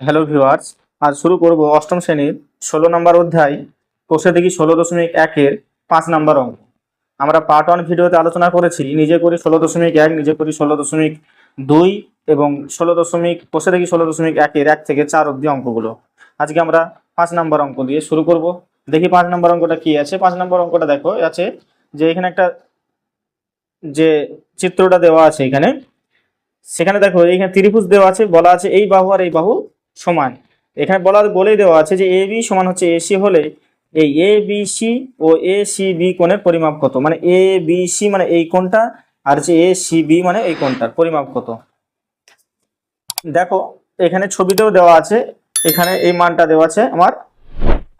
Hello viewers আজ শুরু করব অষ্টম শ্রেণির ষোলো নম্বর অধ্যায়। কোষে দেখি ষোলো দশমিক একের পাঁচ নম্বর অঙ্ক। আমরা পার্ট ওয়ান ভিডিওতে আলোচনা করেছি, নিজে করি ষোলো দশমিক এক, নিজে করি ষোলো দশমিক দুই এবং ষোলো দশমিক কোষে দেখি ষোলো দশমিক একের এক থেকে চার অব্দি অঙ্কগুলো। আজকে আমরা পাঁচ নম্বর অঙ্ক দিয়ে শুরু করব। দেখি পাঁচ নম্বর অঙ্কটা কি আছে। পাঁচ নম্বর অঙ্কটা দেখো আছে যে এখানে একটা যে চিত্রটা দেওয়া আছে এখানে। সেখানে দেখো এইখানে ত্রিভুজ দেওয়া আছে, বলা আছে এই বাহু আর এই বাহু সমান। এখানে বলা বলেই দেওয়া আছে যে এ বি সমান হচ্ছে এসি হলে এই এ বি সি ও এ সি বি কোণের পরিমাপ কত? মানে এ বি সি মানে এই কোণটা আর হচ্ছে এ সি বি মানে এই কোণটার পরিমাপ কত? দেখো, এখানে ছবিতেও দেওয়া আছে, এখানে এই মানটা দেওয়া আছে আমার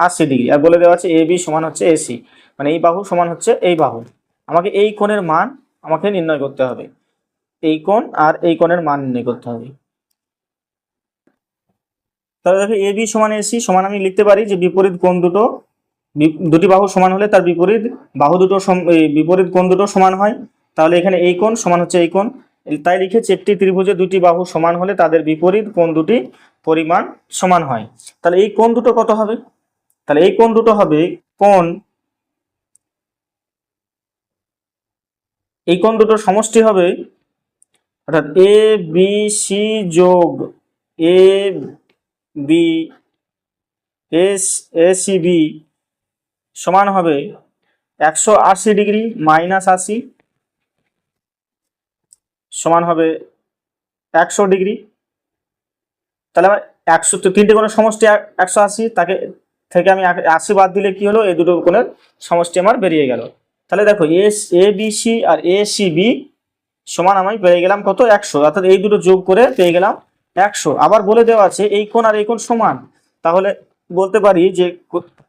আশি ডিগ্রি। আর বলে দেওয়া আছে এ বি সমান হচ্ছে এসি মানে এই বাহু সমান হচ্ছে এই বাহু। আমাকে এই কোণের মান আমাকে নির্ণয় করতে হবে। এই কোণ আর এই কোণের মান নির্ণয় করতে হবে। তাহলে দেখো এ বি সমান এসি সমান আমি লিখতে পারি যে বিপরীত কোণ দুটো দুটি বাহু সমান হলে তার বিপরীত বাহু দুটো বিপরীত কোণ দুটো সমান হয়। তাহলে এখানে এই কোণ সমান হচ্ছে এই কোণ। তাই লিখেছি একটি ত্রিভুজে দুটি বাহু সমান হলে তাদের বিপরীত কোণ দুটি পরিমাণ সমান হয়। তাহলে এই কোণ দুটো কত হবে? তাহলে এই কোণ দুটো হবে কোণ এই কোণ দুটোর সমষ্টি হবে অর্থাৎ এ বি সি যোগ A B S A C B সমান হবে একশো আশি ডিগ্রি মাইনাস আশি সমান হবে একশো ডিগ্রি। তাহলে আমার একশো তো তিনটে কোণের সমষ্টি এক- একশো আশি, তাকে থেকে আমি আশি বাদ দিলে কি হলো? এই দুটো কোণের সমষ্টি আমার বেরিয়ে গেল। তাহলে দেখো, এস, এ, বি, সি আর এ, সি, বি সমান আমি পেয়ে গেলাম কত? একশো। অর্থাৎ এই দুটো যোগ করে পেয়ে গেলাম একশো। আবার বলে দেওয়া আছে, এই কোণ আর এই কোণ সমান। তাহলে বলতে পারি যে কো-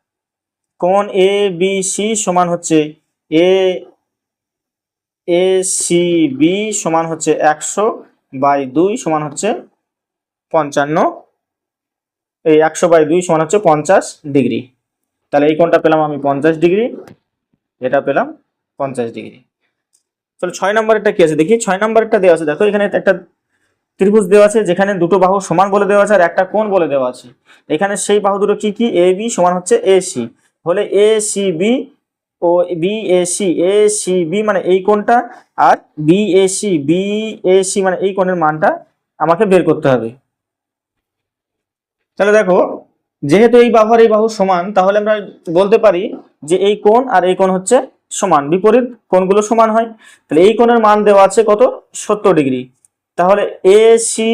কোণ এ, বি, সি সমান হচ্ছে এ এ, সি, বি সমান হচ্ছে একশো বাই দুই সমান হচ্ছে পঞ্চান্ন। এই একশো বাই দুই সমান হচ্ছে পঞ্চাশ ডিগ্রি। তাহলে এই কোণটা পেলাম আমি পঞ্চাশ ডিগ্রি, এটা পেলাম পঞ্চাশ ডিগ্রি। তাহলে ছয় নম্বরেরটা কি আছে? দেখি, ছয় নম্বরেরটা দেওয়া আছে। দেখো, এখানে একটা ত্রিভুজ দেওয়া আছে, যেখানে দুটো বাহু সমান বলে দেওয়া আছে আর একটা কোণ বলে দেওয়া আছে। এখানে সেই বাহু দুটো কি কি? এ বি সমান হচ্ছে এ সি হলে A C B O B A C A C B মানে এই কোণটা আর B A C B A C মানে এই কোণের মানটা আমাকে বের করতে হবে। তাহলে দেখো, যেহেতু এই বাহু আর এই বাহু সমান, তাহলে আমরা বলতে পারি যে এই কোণ আর এই কোণ হচ্ছে সমান, বিপরীত কোণগুলো সমান হয়। তাহলে এই কোণের মান দেওয়া আছে কত? সত্তর ডিগ্রি। তাহলে এ সি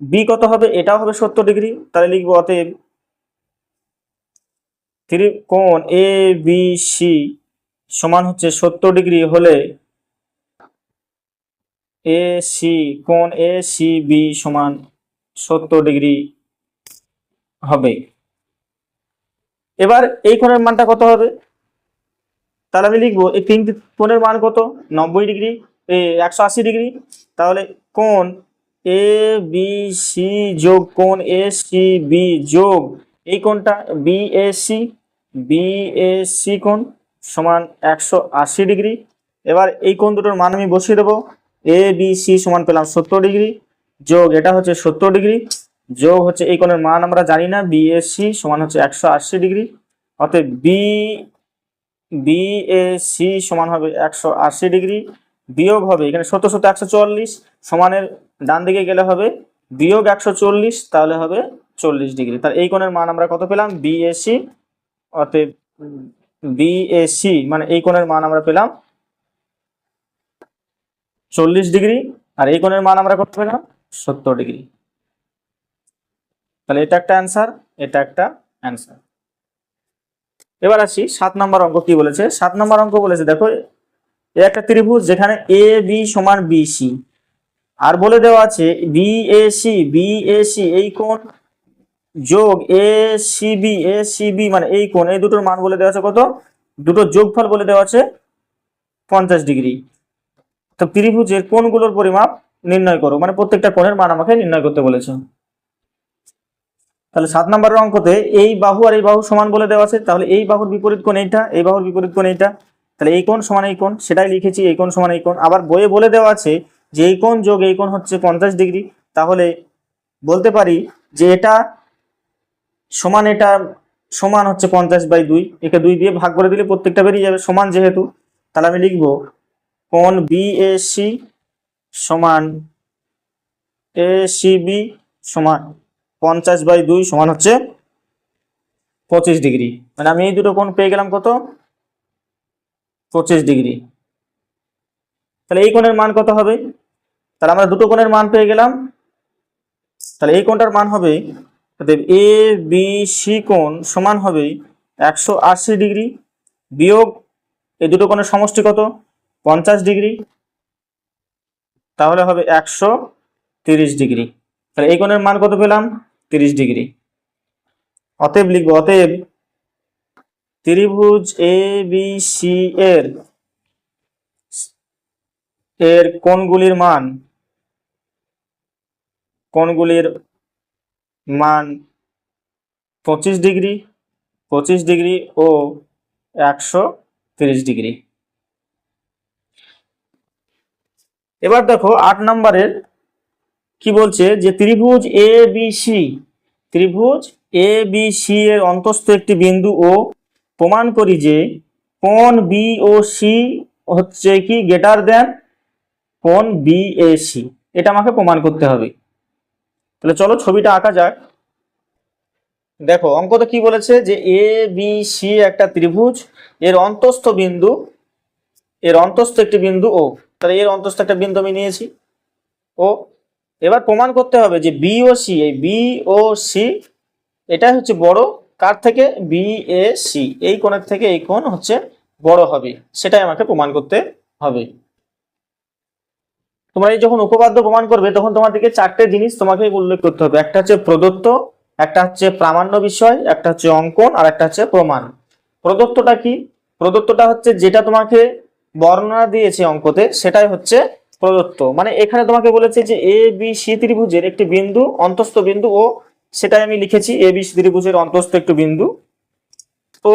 বি কত হবে? এটাও হবে সত্তর ডিগ্রি। তাহলে লিখব অতএব ত্রি কোণ এ বি সি সমান হচ্ছে সত্তর ডিগ্রি হলে এ সি কোণ এ সি বি সমান সত্তর ডিগ্রি হবে। এবার এই কোণের মানটা কত হবে? তাহলে আমি লিখব এই তিনটি কোণের মান কত? নব্বই ডিগ্রি। একশো আশি ডিগ্রি। তাহলে কোণ এ, বি, সি যোগ কোণ এ, সি, বি যোগ এই কোণটা B, A, C, B, A, C কোণ সমান একশো আশি ডিগ্রি। এবার এই কোণ দুটোর মান আমি বসিয়ে দেবো। এ, বি, সি সমান পেলাম সত্তর ডিগ্রি। যোগ এটা হচ্ছে সত্তর ডিগ্রি। যোগ হচ্ছে এই কোণের মান আমরা জানি না। বি, এ, সি সমান হচ্ছে একশো আশি ডিগ্রি। অতএব বি বি, এ, সি সমান হবে একশো আশি ডিগ্রি। বিয়োগ হবে, এখানে সত্তর সত্তর একশো চল্লিশ, সমানের ডান দিকে গেলে হবে বিয়োগ একশো চল্লিশ, তাহলে হবে চল্লিশ ডিগ্রি। তাহলে এই কোণের মান আমরা কত পেলাম? বিএসি, অতএব বিএসি মানে এই কোণের মান আমরা পেলাম চল্লিশ ডিগ্রি, আর এই কোণের মান আমরা কত পেলাম? সত্তর ডিগ্রি। তাহলে এটা একটা অ্যান্সার, এটা একটা অ্যান্সার। এবার আসি, সাত নম্বর অঙ্ক কি বলেছে? সাত নম্বর অঙ্ক বলেছে, দেখো এ একটা ত্রিভুজ যেখানে এ বি সমান বিসি আর বলে দেওয়া আছে B A C B A C এই কোণ যোগ A C B A C B মানে এই কোণ, এই দুটোর মান বলে দেওয়া আছে কত? দুটো যোগফল বলে দেওয়া আছে পঞ্চাশ ডিগ্রি। তো ত্রিভুজের কোণগুলোর পরিমাপ নির্ণয় করো মানে প্রত্যেকটা কোণের মান আমাকে নির্ণয় করতে বলেছে। তাহলে সাত নম্বরের অঙ্কতে এই বাহু আর এই বাহু সমান বলে দেওয়া আছে, তাহলে এই বাহুর বিপরীত কোণ এইটা, এই বাহুর বিপরীত কোণ এইটা। তাহলে এই কোণ সমান এই কোণ, সেটাই লিখেছি, এই কোণ সমান এই কোণ। আবার বইয়ে বলে দেওয়া আছে যে এই কোণ যোগ এই কোণ হচ্ছে পঞ্চাশ ডিগ্রি। তাহলে বলতে পারি যে এটা সমান এটা সমান হচ্ছে পঞ্চাশ বাই দুই। একে দুই দিয়ে ভাগ করে দিলে প্রত্যেকটা বেরিয়ে যাবে, সমান যেহেতু। তাহলে আমি লিখব কোন বিএসি সমান এসিবি সমান পঞ্চাশ বাই দুই সমান হচ্ছে পঁচিশ ডিগ্রি। মানে আমি এই দুটো কোণ পেয়ে গেলাম কত? পঁচিশ ডিগ্রি। তাহলে এই কোণের মান কত হবে? তাহলে আমরা দুটো কোণের মান পেয়ে গেলাম। তাহলে এই কোণটার মান হবে, অতএব এ বি সি কোণ সমান হবে একশো আশি ডিগ্রি। বিয়োগ এই দুটো কোণের সমষ্টি কত? পঞ্চাশ ডিগ্রি। তাহলে হবে একশো তিরিশ ডিগ্রি। তাহলে এই কোণের মান কত পেলাম? তিরিশ ডিগ্রি। অতএব লিখব, অতএব ত্রিভুজ এ বি সি এর এর কোণগুলির মান কোণগুলির মান পঁচিশ ডিগ্রি পঁচিশ ডিগ্রি ও একশো তিরিশ ডিগ্রি। এবার দেখো আট নম্বরের কি বলছে যে ত্রিভুজ এ বি সি ত্রিভুজ এ বি সি এর অন্তস্থ একটি বিন্দু ও প্রমাণ করি যে কোণ বি ও সি হচ্ছে কি গ্রেটার দেন কোণ বি এ সি এটা আমাকে প্রমাণ করতে হবে। তাহলে চলো ছবিটা আঁকা যাক। দেখো অঙ্কতে কি বলেছে যে এ বি সি একটা ত্রিভুজ, এর অন্তস্থ বিন্দু, এর অন্তস্থ একটি বিন্দু ও তাহলে এর অন্তস্থ একটা বিন্দু আমি নিয়েছি ও এবার প্রমাণ করতে হবে যে বি ও সি এই বি ও সি এটাই হচ্ছে বড় কার থেকে? বি এ সি এই কোণের থেকে এই কোণ হচ্ছে বড় হবে। সেটাই আমাকে প্রমাণ করতে হবে। তোমরা এই যখন উপপাদ্য প্রমাণ করবে, তখন তোমাদেরকে চারটে জিনিস তোমাকে উল্লেখ করতে হবে। একটা হচ্ছে প্রদত্ত, একটা হচ্ছে প্রামাণ্য বিষয়, একটা হচ্ছে অঙ্কন, আর একটা হচ্ছে প্রমাণ। প্রদত্তটা কি? প্রদত্তটা হচ্ছে যেটা তোমাকে বর্ণনা দিয়েছে অঙ্কতে, সেটাই হচ্ছে প্রদত্ত। মানে এখানে তোমাকে বলেছে যে এ বি সি ত্রিভুজের একটি বিন্দু, অন্তস্থ বিন্দু ও সেটাই আমি লিখেছি, এ, বি, সি ত্রিভুজের অন্তস্থ একটু বিন্দু। তো,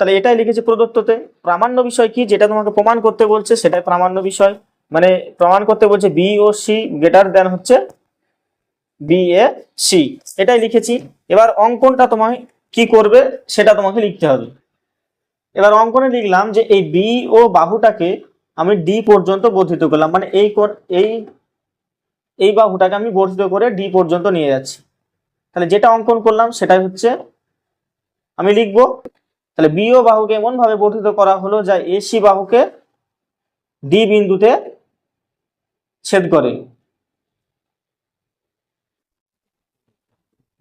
তাহলে এটাই লিখেছি প্রদত্ততে। প্রামাণ্য বিষয় কি, যেটা তোমাকে প্রমাণ করতে বলছে, সেটাই প্রামাণ্য বিষয়। মানে প্রমাণ করতে বলছে B O C greater than হচ্ছে বি, এ, সি। এটাই লিখেছি। এবার অঙ্কনটা তোমায় কি করবে, সেটা তোমাকে লিখতে হবে। এবার অঙ্কনে লিখলাম যে এই বি ও বাহুটাকে আমি ডি পর্যন্ত বর্ধিত করলাম। মানে এই এই এই বাহুটাকে আমি বর্ধিত করে ডি পর্যন্ত নিয়ে যাচ্ছি। তাহলে যেটা অঙ্কন করলাম সেটাই হচ্ছে আমি লিখব, তাহলে বি ও বাহুকে এমন ভাবে বর্ধিত করা হলো যা এসি বাহুকে ডি বিন্দুতে ছেদ করে।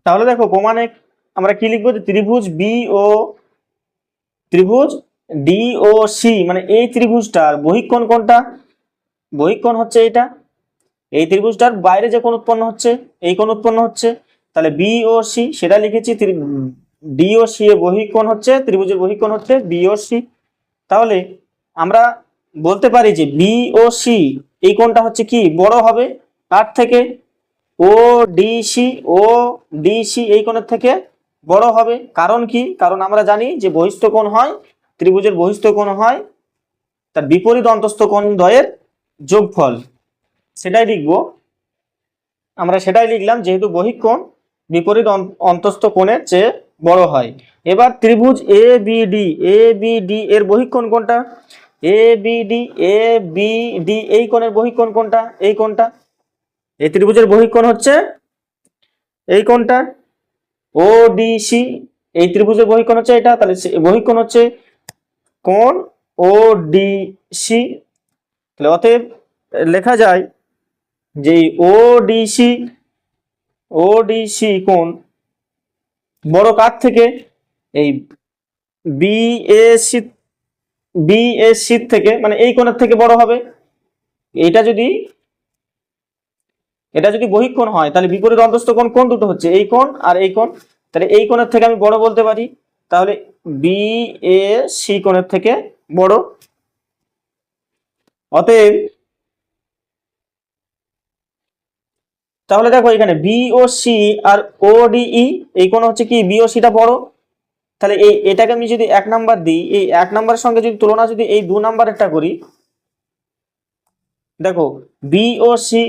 তাহলে দেখো প্রমাণে আমরা কি লিখব যে ত্রিভুজ বি ও ত্রিভুজ ডি ও সি মানে এই ত্রিভুজটার বহিকোণ কোনটা? বহিকোণ হচ্ছে এটা এই ত্রিভুজটার বাইরে যে কোন উৎপন্ন হচ্ছে, এই কোন উৎপন্ন হচ্ছে। তাহলে বি ও সি সেটা লিখেছি ডি ও সি এর বহিকোণ হচ্ছে, ত্রিভুজের বহিকোণ হচ্ছে বি ও সি তাহলে আমরা বলতে পারি যে বি ও সি এই কোণটা হচ্ছে কি? বড় হবে কার থেকে? ও ডিসি ও ডিসি এই কোণের থেকে বড় হবে। কারণ কি? কারণ আমরা জানি যে বহিস্থ কোণ হয়, ত্রিভুজের বহিস্থ কোণ হয়, তার বিপরীত অন্তস্থ কোণ দ্বয়ের যোগফল। সেটাই লিখব। আমরা সেটাই লিখলাম, যেহেতু বহিঃকোণ বিপরীত অন- অন্তস্থ কোণের চেয়ে বড় হয়। এবার ত্রিভুজ A B D A B D এর বহিঃকোণ কোনটা A B D A B D এই কোণের বহিঃকোণ কোনটা এই কোণটা? এই ত্রিভুজের বহিঃকোণ হচ্ছে এই কোণটা। ও সি এই ত্রিভুজের বহিঃকোণ হচ্ছে এটা। তাহলে বহিঃকোণ হচ্ছে কোণ ও সি তাহলে অতএব লেখা যায় যে O C O D C কোণ বড় কার থেকে? এই B A C B A C থেকে মানে এই কোণের থেকে বড় হবে। এইটা যদি, এটা যদি বহিঃকোণ হয়, তাহলে বিপরীত অন্তস্থ কোণ কোন দুটো হচ্ছে, এই কোণ আর এই কোণ। তাহলে এই কোণের থেকে আমি বড় বলতে পারি। তাহলে বি এ সি কোণের থেকে বড়। অতএব তাহলে দেখো এখানে বি ও সি আর ও ডি ই এই কোণ হচ্ছে কি? বি ও সিটা বড়। তাহলে এই, এটাকে আমি যদি এক নাম্বার দিই, এই এক নাম্বারের সঙ্গে যদি তুলনা যদি এই দু নাম্বারেরটা করি, দেখো B O C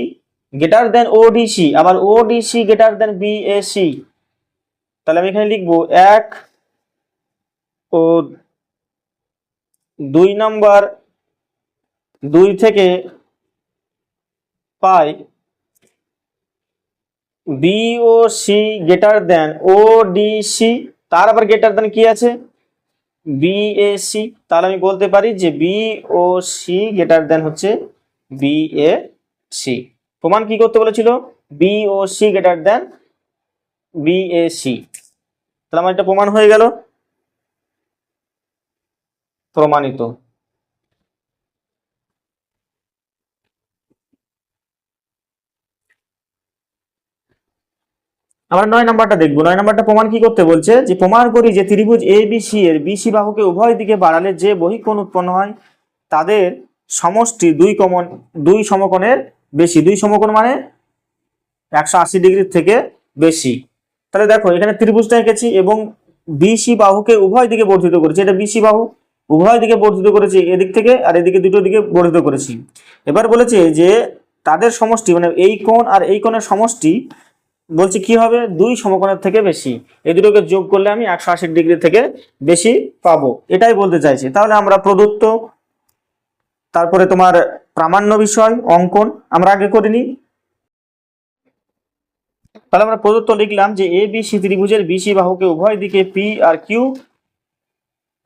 greater than ODC আবার ওডিসি গ্রেটার দেন বিএসি তাহলে আমি এখানে লিখব এক ও দুই নাম্বার দুই থেকে পাই বিওসি গ্রেটার দেন ওডিসি তার আবার গ্রেটার দেন কি আছে? বিএসি তাহলে আমি বলতে পারি যে বিওসি গ্রেটার দেন হচ্ছে বিএসি প্রমাণ কি করতে বলেছিল? বিওসি গ্রেটার দেন বিএসি তাহলে আমার এটা প্রমাণ হয়ে গেল। প্রমাণিত। আমরা নয় নাম্বারটা দেখব। নয় নাম্বারটা প্রমাণ কি করতে বলছে? যে প্রমাণ করি যে ত্রিভুজ এ বি সি এর বিসি বাহুকে উভয় দিকে বাড়ালে যে বহিকোণ উৎপন্ন হয়, তাদের সমষ্টি দুই কমন, দুই সমকোণের বেশি। দুই সমকোণ মানে একশো আশি ডিগ্রির থেকে বেশি। তাহলে দেখো, এখানে ত্রিভুজটা এঁকেছি এবং বিসি বাহুকে উভয় দিকে বর্ধিত করেছি। এটা বিসি বাহু, উভয় দিকে বর্ধিত করেছি এদিক থেকে আর এদিকে দুটো দিকে বর্ধিত করেছি। এবার বলেছে যে তাদের সমষ্টি মানে এই কোণ আর এই কোণের সমষ্টি বলছি কি হবে? দুই সমকোণের থেকে বেশি। এই দুটোকে যোগ করলে আমি একশো আশি ডিগ্রি থেকে বেশি পাবো। এটাই বলতে চাইছি। তাহলে আমরা প্রদত্ত, তারপরে তোমার প্রামাণ্য বিষয়, অঙ্কন আমরা আগে করে নিই তাহলে আমরা প্রদত্ত লিখলাম যে এ, বি, সি ত্রিভুজের বিসি বাহুকে উভয় দিকে পি আর কিউ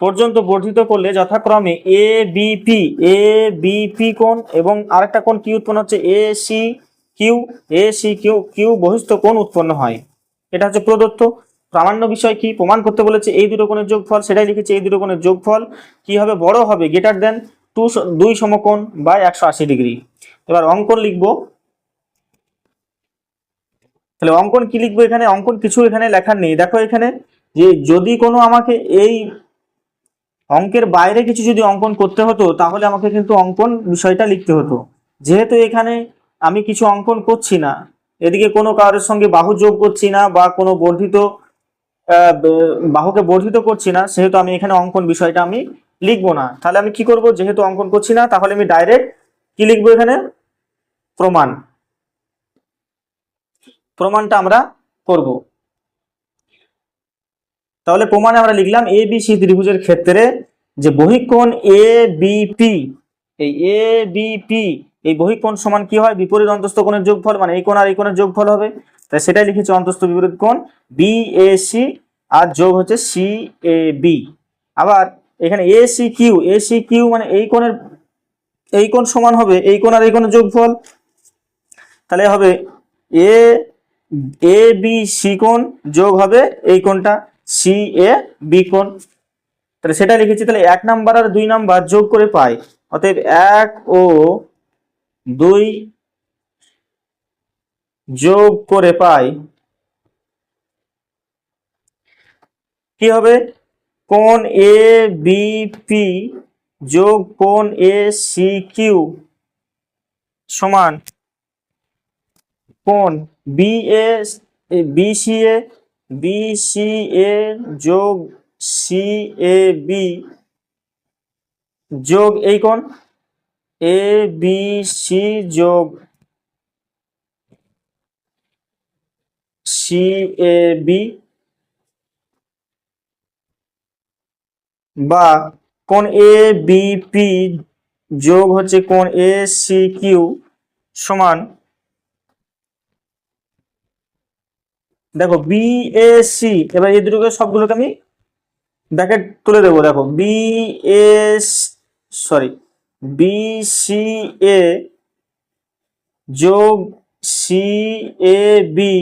পর্যন্ত বর্ধিত করলে যথাক্রমে এ বিপি এ বিপি কোণ এবং আরেকটা কোণ কি উৎপন্ন হচ্ছে? A, C Q, A, C, Q Q বহিস্থ কোণ উৎপন্ন হয়। এটা হচ্ছে প্রদত্ত। প্রামাণ্য বিষয় কি? প্রমাণ করতে বলেছে এই দুটো কোণের যোগফল, সেটাই লিখেছে এই দুটো কোণের যোগফল। কি হবে? বড় হবে গ্রেটার দেন টু দুই সমকোণ বা একশো আশি ডিগ্রি এবার অঙ্কন লিখব। তাহলে অঙ্কন কি লিখব এখানে? অঙ্কন কিছু এখানে লেখার নেই। দেখো এখানে যে যদি কোনো আমাকে এই অঙ্কের বাইরে কিছু যদি অঙ্কন করতে হতো, তাহলে আমাকে কিন্তু অঙ্কন বিষয়টা লিখতে হতো। যেহেতু এখানে আমি কিছু অঙ্কন করছি না। এদিকে কোনো কারোর সঙ্গে বাহু যোগ করছি না বা কোনো বর্ধিত বাহুকে বর্ধিত করছি না, সেহেতু আমি এখানে অঙ্কন বিষয়টা আমি লিখব না। তাহলে আমি কি করব? যেহেতু অঙ্কন করছি না, তাহলে আমি ডাইরেক্ট কি লিখব এখানে? প্রমাণ। প্রমাণটা আমরা করব। তাহলে প্রমাণে আমরা লিখলাম এ বি সি ত্রিভুজের ক্ষেত্রে যে বহিকোণ এ বিপি এই এ বিপি এই বহিকোণ সমান কি হয়? বিপরীত অন্তস্থ কোণের যোগফল মানে এই কোণ আর এই কোণের যোগফল হবে। তাই সেটাই লিখেছি অন্তস্থ বিপরীত কোণ বি এ সি আর যোগ হচ্ছে সি এ বি আবার এখানে A C Q A C Q মানে এই কোণের, এই কোণ সমান হবে, এই কোণ আর এই কোণের যোগফল। তাহলে হবে এ এ বি সি কোণ যোগ হবে এই কোণটা সি এ বি কোণ। তাহলে সেটা লিখেছি, তাহলে এক নাম্বার আর দুই নাম্বার যোগ করে পাই। অতএব এক ও দুই যোগ করে পাই, কি হবে? কোন এ বি পি যোগ কোন এ সি কিউ সমান কোন B A B C A B C A যোগ সি এ বি যোগ এই কোণ এ বি সি যোগ সি এ বি বা কোণ এ বি পি যোগ হচ্ছে কোণ এ সি কিউ সমান দেখো বি এ সি এবার এই দুটোকে সবগুলোকে আমি ব্র্যাকেট তুলে দেবো, দেখো বি এস সরি এ যোগ বি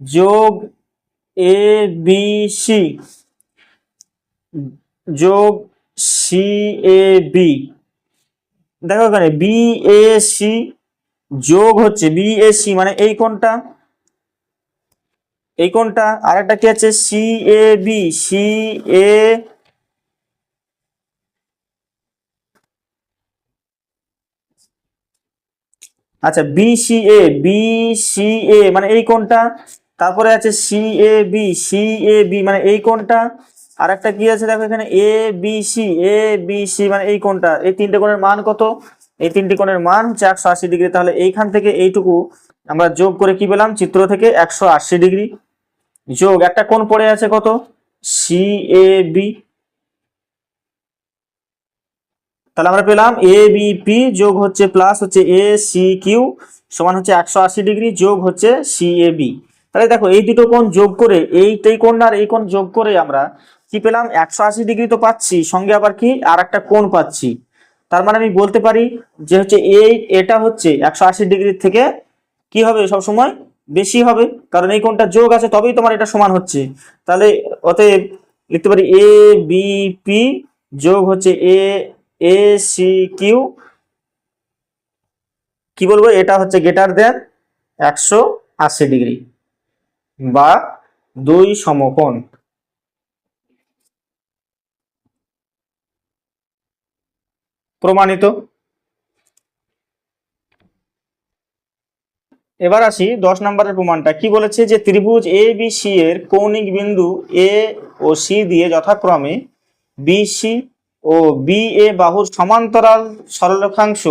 যোগ সি যোগ বি দেখো এখানে সি যোগ হচ্ছে সি মানে এই কোনটা এই কোনটা আর একটা কি আছে? C A B C A আচ্ছা B C A B C A মানে এই কোনটা তারপরে আছে C A B C A B মানে এই কোনটা আর একটা কি আছে দেখো এখানে? A B C A B C মানে এই কোনটা এই তিনটে কোণের মান কত? এই তিনটি কোণের মান হচ্ছে একশো আশি ডিগ্রি। তাহলে এইখান থেকে এইটুকু আমরা যোগ করে কি পেলাম? চিত্র থেকে একশো আশি ডিগ্রি। যোগ, একটা কোণ পড়ে আছে কত? সি এ বি তাহলে আমরা পেলাম এ বি পি যোগ হচ্ছে প্লাস হচ্ছে এ সি কিউ সমান হচ্ছে একশো আশি ডিগ্রি যোগ হচ্ছে সি এ বি তাহলে দেখো এই দুটো কোণ যোগ করে এই এইটাই কোণ আর এই কোণ যোগ করে আমরা কি পেলাম? একশো আশি ডিগ্রি তো পাচ্ছি, সঙ্গে আবার কি? আর একটা কোণ পাচ্ছি। তার মানে আমি বলতে পারি যে হচ্ছে এই, এটা হচ্ছে একশো আশি ডিগ্রির থেকে কি হবে সব সময় বেশি হবে, কারণ এই কোণটা যোগ আছে, তবেই তোমার এটা সমান হচ্ছে। তাহলে অতএব লিখতে পারি এ বি পি যোগ হচ্ছে এ এ সি কিউ কি বলব? এটা হচ্ছে গেটার দেন একশো আশি ডিগ্রি বা দুই সমকোণ। প্রমাণিত। এবার আসি দশ নম্বরের প্রমাণটা। কি বলেছে যে ত্রিভুজ এ বি সি এর কৌণিক বিন্দু এ ও সি দিয়ে যথাক্রমে বি সি ও বি এ বাহুর সমান্তরাল সরলরেখাংশ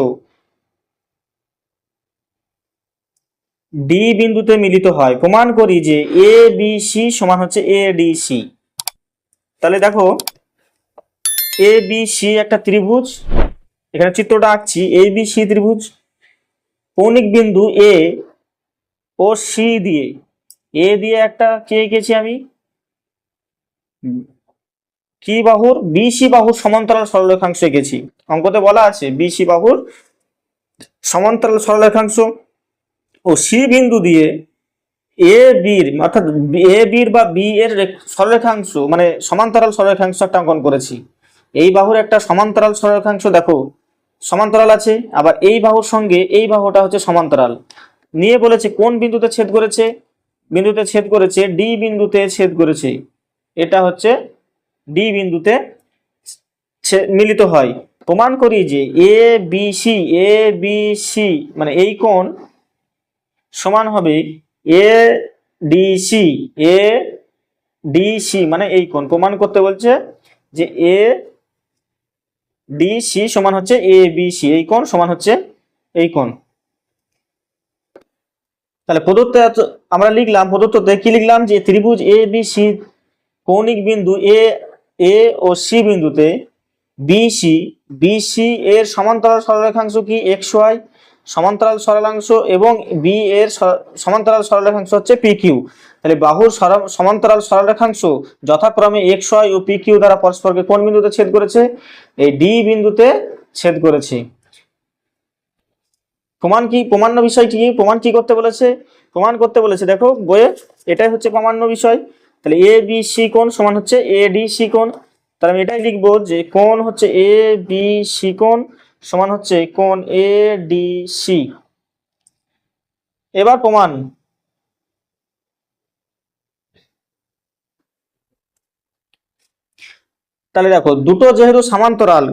ডি বিন্দুতে মিলিত হয়। প্রমাণ করি যে এ, বি, সি সমান হচ্ছে এ, ডি, সি। তাহলে দেখো, এ, বি, সি একটা ত্রিভুজ। এখানে চিত্রটা আঁকছি। এ, বি, সি ত্রিভুজ। কৌণিক বিন্দু এ ও সি দিয়ে। এ দিয়ে একটা কে এঁকেছি আমি? কি বাহুর? বিসি বাহুর সমান্তরাল সরলরেখাংশ এঁকেছি। অঙ্কতে বলা আছে বিসি বাহুর সমান্তরাল সরলরেখাংশ ও সি বিন্দু দিয়ে এ বির, অর্থাৎ এ বির বা বি এর রেখ- সরলরেখাংশ মানে সমান্তরাল সরলরেখাংশ একটা অঙ্কন করেছি। এই বাহুর একটা সমান্তরাল সরলরেখাংশ, দেখো, সমান্তরাল আছে, আবার এই বাহুর সঙ্গে এই বাহুটা হচ্ছে সমান্তরাল। নিয়ে বলেছে, কোন বিন্দুতে ছেদ করেছে? বিন্দুতে ছেদ করেছে, ডি বিন্দুতে ছেদ করেছে। এটা হচ্ছে ডি বিন্দুতে মিলিত হয়। প্রমাণ করি যে A B C A B C মানে এই কোণ সমান হবে A D C A D C মানে এই কোণ। প্রমাণ করতে বলছে যে এ ডি সি সমান হচ্ছে এ বি সি এই কোণ সমান হচ্ছে এই কোণ। তাহলে প্রদত্ত আমরা লিখলাম, প্রদত্ততে কি লিখলাম যে ত্রিভুজ এ বি সি কৌণিক বিন্দু এ এ ও সি বিন্দুতে বিসি বিসি এর সমান্তরাল সরলরেখাংশ কি এক্স ওয়াই সমান্তরাল সরলাংশ এবং বি এর সমান্তরাল সরলরেখাংশ হচ্ছে পি কিউ তাহলে বাহুর সমান্তরাল সরলরেখাংশ যথাক্রমে এক্স ওয়াই ও পি কিউ দ্বারা পরস্পরকে কোন বিন্দুতে ছেদ করেছে? এই ডি বিন্দুতে ছেদ করেছে। প্রমাণ কি? প্রমাণ্য বিষয়টি কি? প্রমাণ কি করতে বলেছে? প্রমাণ করতে বলেছে। দেখো, বইয়ে এটাই হচ্ছে প্রমাণ্য বিষয়। তাহলে এ বি সি কোণ সমান হচ্ছে এ ডি সি কোণ। তাহলে আমি এটাই লিখব যে কোণ হচ্ছে এ বি সি কোণ সমান হচ্ছে কোণ এ ডি সি। এবার প্রমাণ। তাহলে দেখো, দুটো যেহেতু সমান্তরাল,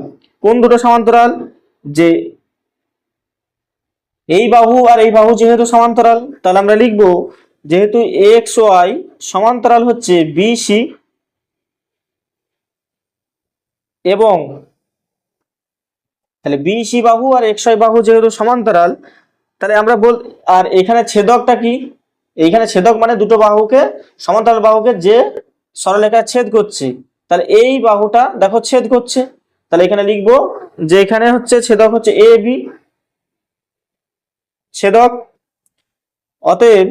কোন দুটো সমান্তরাল? যে এই বাহু আর এই বাহু যেহেতু সমান্তরাল, তাহলে আমরা লিখব যেহেতু এক্স ওয়াই সমান্তরাল হচ্ছে বিসি এবং তাহলে বিসি বাহু আর এক্স ওয়াই বাহু যেহেতু সমান্তরাল, তাহলে আমরা বল, আর এখানে ছেদকটা কি? এইখানে ছেদক মানে দুটো বাহুকে, সমান্তরাল বাহুকে যে সরলেখা ছেদ করছে, তাহলে এই বাহুটা দেখো ছেদ করছে, তাহলে এখানে লিখব যে এখানে হচ্ছে ছেদক হচ্ছে এ, বি, ছেদক, অতএব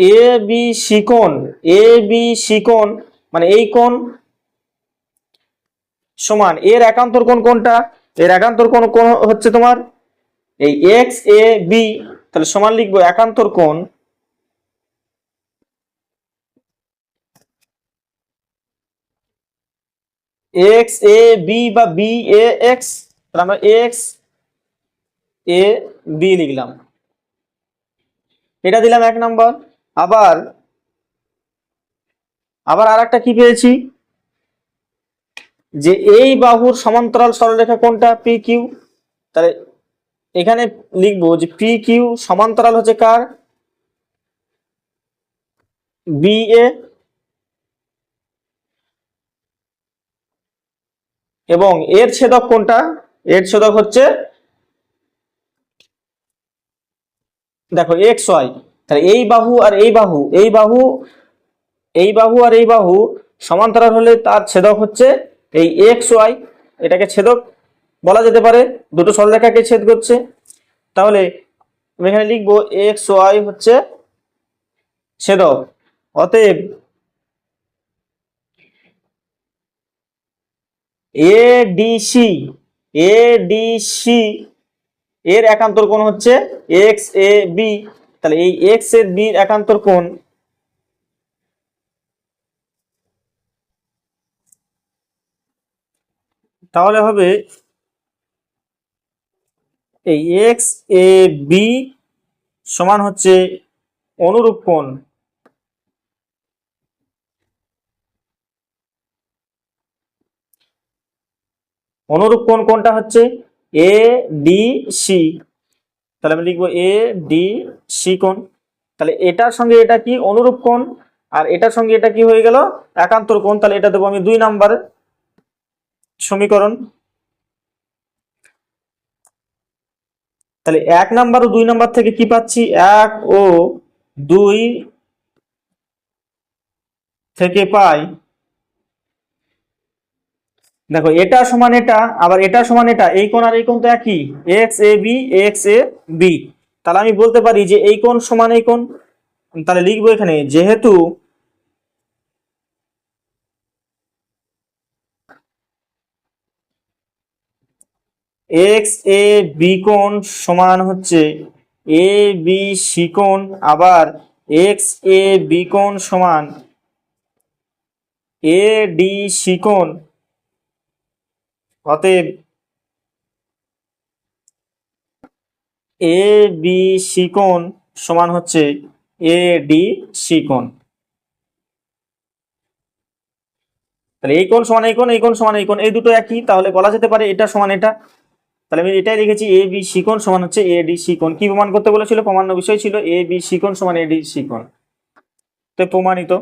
এ বি শিকোণ এ বি শিকোণ মানে এই কোণ সমান, এর একান্তর কোণ কোনটা এর একান্তর কোণ কোণ হচ্ছে তোমার এই এক্স এ বি তাহলে সমান লিখব একান্তর কোণ এক্স এ বি বা বি এ এক্স তাহলে আমরা এক্স এ বি লিখলাম। এটা দিলাম এক নম্বর। আবার আবার আর একটা কি পেয়েছি? যে এই বাহুর সমান্তরাল সরলরেখা কোনটা? পি কিউ তাহলে এখানে লিখব যে পি কিউ সমান্তরাল হচ্ছে কার? বি এ এবং এর ছেদক কোনটা? এর ছেদক হচ্ছে, দেখো এক্স ওয়াই তাহলে এই বাহু আর এই বাহু এই বাহু এই বাহু আর এই বাহু সমান্তরাল হলে তার ছেদক হচ্ছে এই এক্স ওয়াই এটাকে ছেদক বলা যেতে পারে। দুটো সরলরেখাকে ছেদ করছে। তাহলে আমি এখানে লিখব এক্স ওয়াই হচ্ছে ছেদক। অতএব এডিসি এডিসি এর একান্তর কোণ হচ্ছে এক্স এ বি তাহলে এই এক্সের বি একান্তর কোণ তাহলে হবে এই এক্স এ বি সমান হচ্ছে অনুরূপ কোণ। অনুরূপ কোণ কোনটা হচ্ছে? এ ডি সি তাহলে আমি লিখব এ ডি সি কোণ। তাহলে এটার সঙ্গে এটা কি? অনুরূপ কোণ। আর এটার সঙ্গে এটা কি হয়ে গেল? একান্তর কোণ। তাহলে এটা দেবো আমি দুই নাম্বার সমীকরণ। তাহলে এক নাম্বার ও দুই নাম্বার থেকে কি পাচ্ছি? এক ও দুই থেকে পাই দেখো, এটা সমান এটা, আবার এটা সমান এটা, এই কোণ আর এই কোণ তো একই X A B X A B তাহলে আমি বলতে পারি যে এই কোণ সমান এই কোণ, তাহলে লিখব এখানে, যেহেতু এক্স এ বি কোণ সমান হচ্ছে এ বি সি কোণ, আবার এক্স এ বি কোণ সমান এ ডি সি কোণ অতএব এ, বি, সি কোণ সমান হচ্ছে এ, ডি, সি কোণ। তাহলে এই কোণ সমান এই কোণ এই কোণ সমান এই কোণ, এই দুটো একই, তাহলে বলা যেতে পারে এটা সমান এটা। তাহলে আমি এটাই লিখেছি, এ, বি, সি কোণ সমান হচ্ছে এ, ডি, সি কোণ। কি প্রমাণ করতে বলেছিল? প্রমাণ্য বিষয় ছিল এ, বি, সি কোণ সমান এ, ডি, সি কোণ। তো প্রমাণিত।